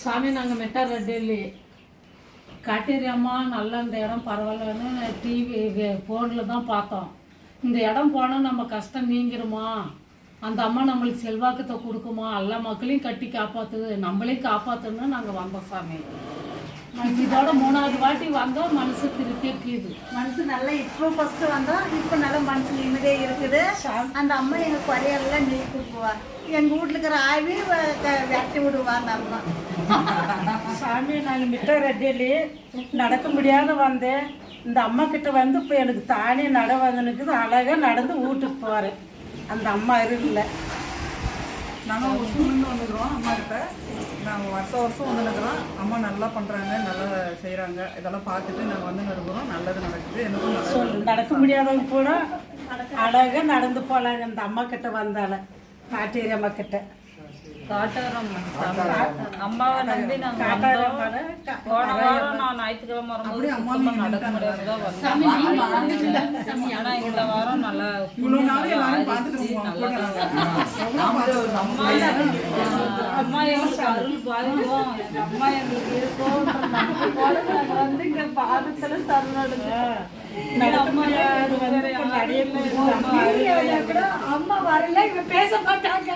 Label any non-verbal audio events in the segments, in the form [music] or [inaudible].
சாமி நாங்கள் மெட்டார் ரெட்டிலி காட்டேரி அம்மா நல்ல இந்த இடம் பரவாயில்லன்னு டிவி ஃபோனில் தான் பார்த்தோம். இந்த இடம் போனால் நம்ம கஷ்டம் நீங்கிருமா? அந்த அம்மா நம்மளுக்கு செல்வாக்கத்தை கொடுக்குமா? எல்லா மக்களையும் கட்டி காப்பாற்றுது நம்மளையும் காப்பாற்றுன்னு நாங்கள் வந்தோம் சாமி. நாங்க இதோட மூணாவது வாட்டி வந்தோம் மனசு திருப்தி இருக்குது. மனசு நல்லா இப்போ ஃபர்ஸ்ட் வந்தோம் இப்போ நல்லா மனசு நிம்மதியே இருக்குது. அந்த அம்மா எங்க குறையெல்லாம் நீக்கி கொடுக்குவா எங்க வீட்டுல இருக்கிற ஆவி வெட்டி விடுவா அந்த அம்மா சாமி நான் மிட்ட ரெட்டிலி நடக்க முடியாத வந்தேன். இந்த அம்மா கிட்ட வந்து இப்போ எனக்கு தானே நட வந்துனுக்குது அழகாக நடந்து வீட்டுக்கு போகிறேன் அந்த அம்மா இருக்குல்ல நாங்கள் ஒசூர்லேருந்து வந்துக்கிறோம். அம்மா கிட்ட. நாங்கள் வருஷம் வருஷம் வந்துருக்குறோம் அம்மா நல்லா பண்ணுறாங்க நல்லா செய்கிறாங்க இதெல்லாம் பார்த்துட்டு நாங்கள் வந்து இருக்கிறோம் நல்லது நடக்குது. எனக்கும் நடக்க முடியாதவங்க கூட அழகாக நடந்து போகலாங்க இந்த அம்மா கிட்ட வந்தால. காட்டேரி அம்மா கிட்ட. அம்மாவை நம்பி நாங்க போன வாரம் நான் ஞாயிற்றுக்கிழமை வரும்போது சுத்தமா நடக்க முடியாதுதான் வந்தேன். ஆனா இந்த வாரம் நல்லா அம்மா அம்மா எங்களுக்கு அருள் பாதிக்கும் அம்மா எங்களுக்கு இருக்கும் [laughs] நாங்க வந்து இங்க பாதத்துல சரணடைங்க நிறைய அம்மா வரல இவ பேச மாட்டாங்க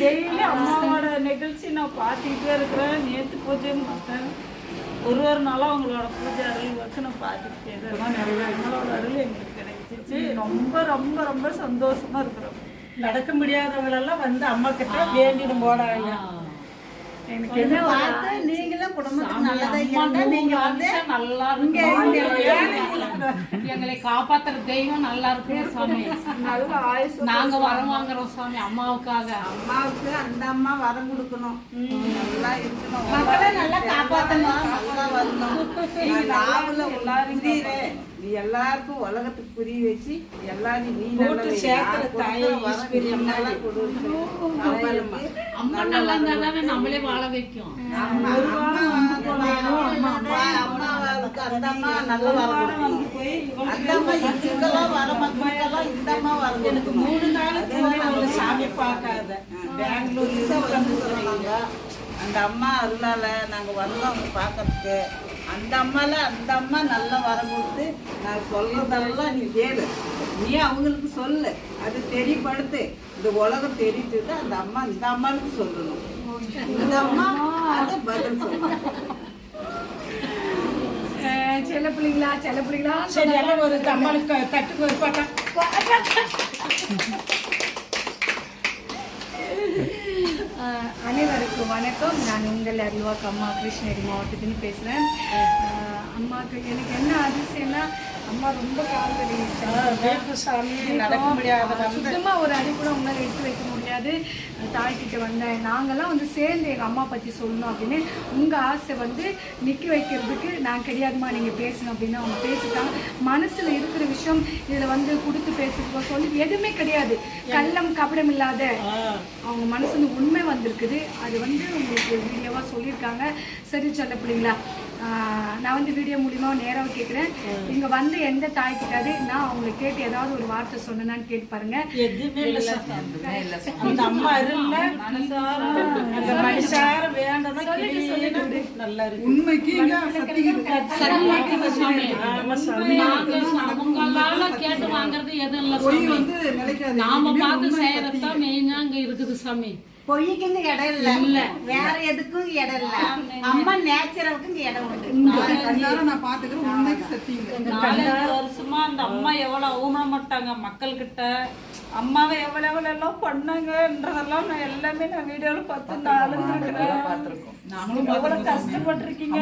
டெய்லி அம்மாவோட நிகழ்ச்சி நான் பார்த்துக்கிட்டே இருக்கிறேன் நேற்று பூஜைன்னு பார்த்தேன் ஒரு ஒரு நாளும் அவங்களோட பூஜை அருள் வச்சு நான் பார்த்துக்கிட்டே இருக்கேன். அவங்களோட அருள் எங்களுக்கு கிடைச்சிச்சு ரொம்ப ரொம்ப ரொம்ப சந்தோஷமா இருக்கிறோம் நடக்க முடியாதவங்களெல்லாம் வந்து அம்மா கிட்ட வேண்டிட்டு போனாங்க எனக்கு என்ன நீங்களும் குடும்பத்துக்கு நல்லதா இருந்தா நீங்க வந்து நல்லா இங்க இருக்கு எங்களை காப்பாத்துற தெய்வம் நல்லா இருக்கு சாமி நல்ல ஆயுசு நாங்க வரம் வாங்குறோம் சாமி அம்மாவுக்காக அம்மாவுக்கு அந்த அம்மா வரம் கொடுக்கணும் நல்லா இருக்கணும் மக்களை நல்லா காப்பாத்தணும் நல்லா வரணும் நாவல புரியுறேன் நீ எல்லாருக்கும் உலகத்துக்கு புரிய வச்சு எல்லாரும் நீ அம்மா நல்லா இருந்தா நம்மளே வாழ வைக்கும் அம்மா அம்மாவுக்கு அந்த அம்மா நல்ல வரம் கொடுக்கணும். அந்த அம்மா இதுக்கெல்லாம் வர மக்களுக்கெல்லாம் இந்த அம்மா வரம் எனக்கு. மூணு நாளுக்கு ஒரு சாமி பார்க்காத. பெங்களூர்ல வந்துக்கிறோம் நாங்க அந்த அம்மா அருளால நாங்க வந்தோம் அவங்க பார்க்கறதுக்கு. அந்த அம்மால அந்த அம்மா நல்லா வரம் கொடுத்து நான் சொல்றதெல்லாம் நீ கேளு. நீ அவங்களுக்கு சொல்லு. அது தெரியப்படுத்து. இந்த உலகம் தெரிஞ்சுட்டு அந்த அம்மா இந்த அம்மாவுக்கு சொல்லணும். இந்த அம்மா. அதை பதில் சொல்லணும். செல்ல பிள்ளைங்களா செல்ல பிள்ளைங்களா? சரி எல்லாம் ஒரு அம்மாளுக்கு தட்டுக்கு ஒரு பாட்டா ஆஹ் அனைவருக்கும் வணக்கம். நான் உங்கள் அருள்வாக்கு அம்மா கிருஷ்ணகிரி மாவட்டத்துலேருந்து பேசுகிறேன் அம்மாவுக்கு எனக்கு என்ன அதிசயம்னா அம்மா ரொம்ப கால் நடக்க முடியாத ஒரு அடி கூட உங்களால் எடுத்து வைக்க முடியாது. தாய்கிட்ட வந்தேன். நாங்கெல்லாம் வந்து சேர்ந்து எங்கள் அம்மா பற்றி சொல்லணும் அப்படின்னு உங்கள் ஆசை வந்து நிற்க வைக்கிறதுக்கு நான் கிடையாதுமா நீங்கள் பேசணும் அப்படின்னு அவங்க பேசிட்டாங்க. மனசில் இருக்கிற விஷயம் இதில் வந்து கொடுத்து பேசுறதுக்கோ சொல்லி எதுவுமே கிடையாது. கள்ளம் கபடம் இல்லாத அவங்க மனசுல உண்மை வந்திருக்குது. அது வந்து உங்களுக்கு வீடியோவாக சொல்லியிருக்காங்க. சரி சொல்ல பிள்ளைங்களா நான் வந்து வீடியோ மூலியமா நேராக கேட்குறேன் இங்கே வந்து எந்த தாய் கிட்டாது நான் அவங்களை கேட்டு ஏதாவது ஒரு வார்த்தை சொன்னேனான்னு கேட்டு பாருங்க. எதுவுமே இல்லை. அந்த அம்மா அந்த மனுஷார வேண்டதான் கிளீன்னு நல்லா இருக்கு உண்மைக்கு அவங்களால கேட்டு வாங்குறது எதுவும் இல்ல பொய் சாமி. வந்து நிலைக்காது நாம பார்த்து செய்யறதுதான் மெயினா அங்க இருக்குது சாமி. பொய்க்குன்னு இடம் இல்லை. இல்ல. வேற எதுக்கும் இடம் இல்லை. அம்மா நேச்சுரலுக்கு இங்க இடம் உண்டு. நான் பார்த்துக்கிறேன். உண்மைக்கு நாலஞ்சு வருஷமா அந்த அம்மா எவ்வளவு அவமானப்பட்டாங்க மக்கள் கிட்ட அம்மாவை எவ்வளவு எல்லாம் பண்ணாங்கன்றதெல்லாம் நான் எல்லாமே நான் வீடியோல பார்த்து பார்த்துருக்கோம். நாங்களும் எவ்வளவு கஷ்டப்பட்டிருக்கீங்க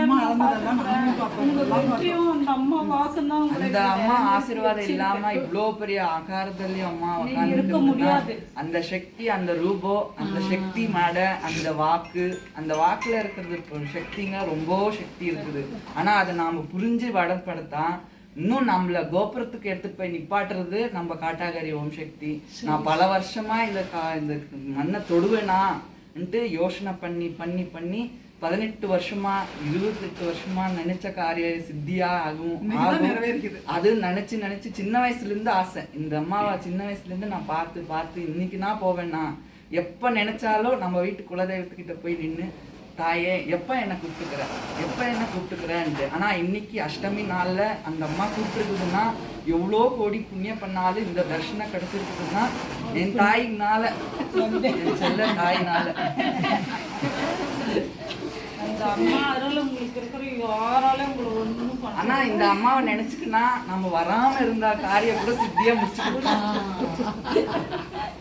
வெற்றியும் அந்த அம்மா வாசம் அந்த அம்மா ஆசீர்வாதம் இல்லாம இவ்வளோ பெரிய ஆகாரத்துலயும் அம்மா இருக்க முடியாது. அந்த சக்தி அந்த ரூபம் அந்த சக்தி மேட அந்த வாக்கு அந்த வாக்குல இருக்கிறது சக்திங்க ரொம்ப சக்தி இருக்குது. ஆனா அத நாம புரிஞ்சு வளர்ப்படுத்தான் இன்னும் நம்மள கோபுரத்துக்கு எடுத்துட்டு போய் நிப்பாட்டுறது நம்ம காட்டாகரி ஓம் சக்தி. நான் பல வருஷமா இந்த கா- இந்த மண்ணை தொடுவேனான்ட்டு யோசனை பண்ணி பண்ணி பண்ணி பதினெட்டு வருஷமா இருபத்தெட்டு வருஷமா நினைச்ச காரிய சித்தியா ஆகும். அது நினைச்சு நினைச்சு சின்ன வயசுல இருந்து ஆசை. இந்த அம்மாவை சின்ன வயசுல இருந்து நான் பார்த்து பார்த்து இன்னைக்கு நான் போவேன்னா எப்ப நினைச்சாலும் நம்ம வீட்டு குலதெய்வத்துக்கிட்ட போய் நின்று தாயே எப்ப என்ன கூப்பிட்டுக்கிற? எப்ப என்ன கூப்பிட்டுக்கிறேன்ட்டு. ஆனா இன்னைக்கு அஷ்டமி நாள்ல அந்த அம்மா கூப்பிட்டுருக்குதுன்னா எவ்வளோ கோடி புண்ணியம் பண்ணாலும் இந்த தர்ஷனம் கிடைச்சிருக்குதுன்னா என் தாயினால என் செல்ல தாயினால. அம்மா அருள் உங்களுக்கு இருக்கிற யாராலையும் உங்களை ஒண்ணும் பண்ண ஆனா இந்த அம்மாவை நினைச்சுக்கினா நம்ம வராம இருந்தா காரியம் கூட சித்தியா முடிச்சு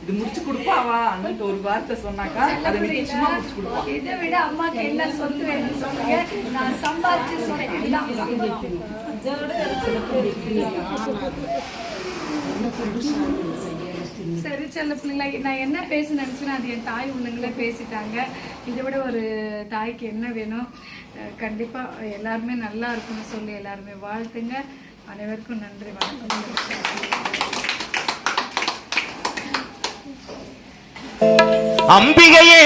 இது முடிச்சு கொடுப்பாவா? அன்னைக்கு ஒரு வார்த்தை சொன்னாக்கா அதை நிச்சயமா முடிச்சு கொடுப்பா. இதை விட அம்மாக்கு என்ன சொத்து வேணும் சொல்லுங்க நான் சம்பாதிச்சு தான் சரி செல்ல பிள்ளைங்களா நான் என்ன பேச நினச்சேன்னா அது என் தாய் உள்ளங்களே பேசிட்டாங்க. இதை விட ஒரு தாய்க்கு என்ன வேணும்? அஹ் கண்டிப்பா எல்லாருமே நல்லா இருக்கும்னு சொல்லி எல்லாருமே வாழ்த்துங்க. அனைவருக்கும் நன்றி வணக்கம். அம்பிகையே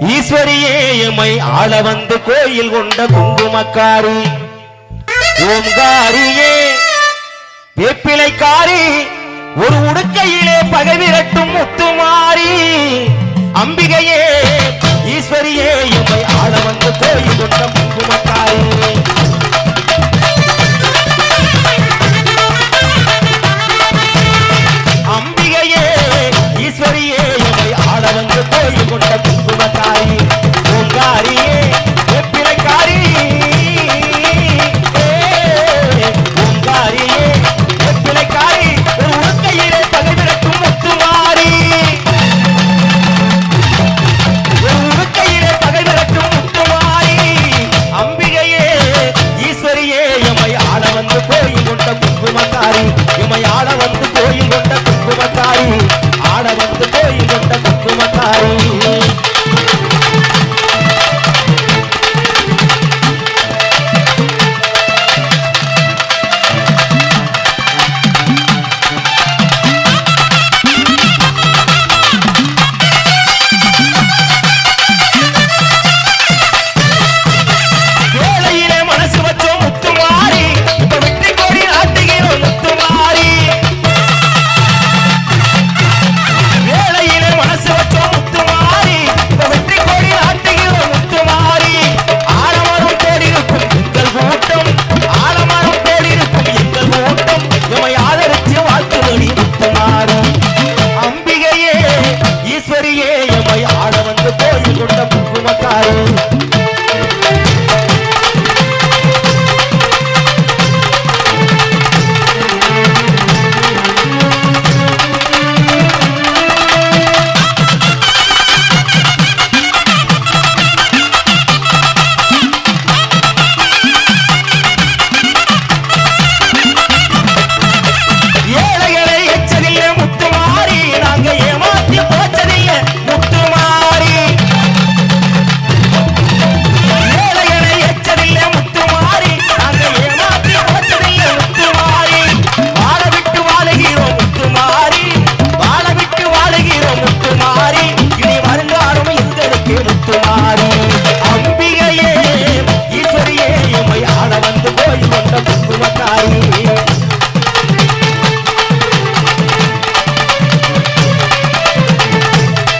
ஈஸ்வரியே எமை ஆள வந்து கோயில் கொண்ட குங்குமக்காரி. ஓம்காரியே வேப்பிலைக்காரி ஒரு உடுக்கையிலே பகை விரட்டும் முத்துமாரி. அம்பிகையே ஈஸ்வரியே எமை